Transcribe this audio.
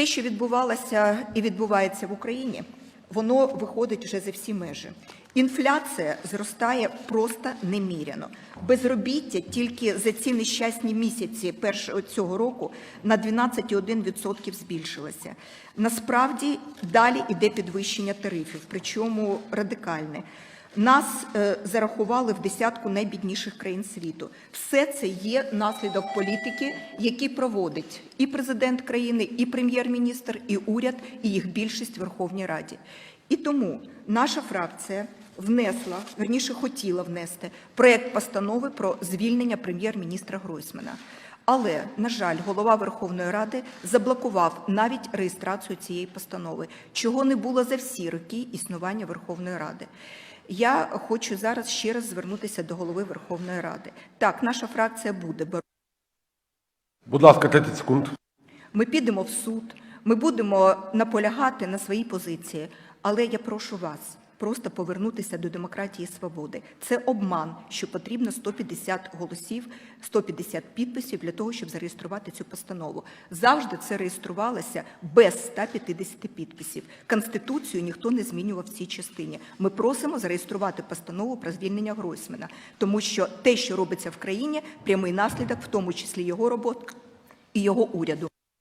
Те, що відбувалося і відбувається в Україні, воно виходить вже за всі межі. Інфляція зростає просто неміряно. Безробіття тільки за ці нещасні місяці першого цього року на 12,1% збільшилося. Насправді далі йде підвищення тарифів, причому радикальне. Нас е, зарахували в десятку найбідніших країн світу. Все це є наслідок політики, які проводить і президент країни, і прем'єр-міністр, і уряд, і їх більшість в Верховній Раді. І тому наша фракція внесла, верніше хотіла внести проект постанови про звільнення прем'єр-міністра Гройсмана. Але, на жаль, голова Верховної Ради заблокував навіть реєстрацію цієї постанови, чого не було за всі роки існування Верховної Ради. Я хочу зараз ще раз звернутися до голови Верховної Ради. Так, наша фракція буде боротися. Будь ласка, 30 секунд. Ми підемо в суд, ми будемо наполягати на своїй позиції, але я прошу вас просто повернутися до демократії і свободи. Це обман, що потрібно 150 голосів, 150 підписів для того, щоб зареєструвати цю постанову. Завжди це реєструвалося без 150 підписів. Конституцію ніхто не змінював в цій частині. Ми просимо зареєструвати постанову про звільнення Гройсмана, тому що те, що робиться в країні, прямий наслідок, в тому числі його роботи і його уряду.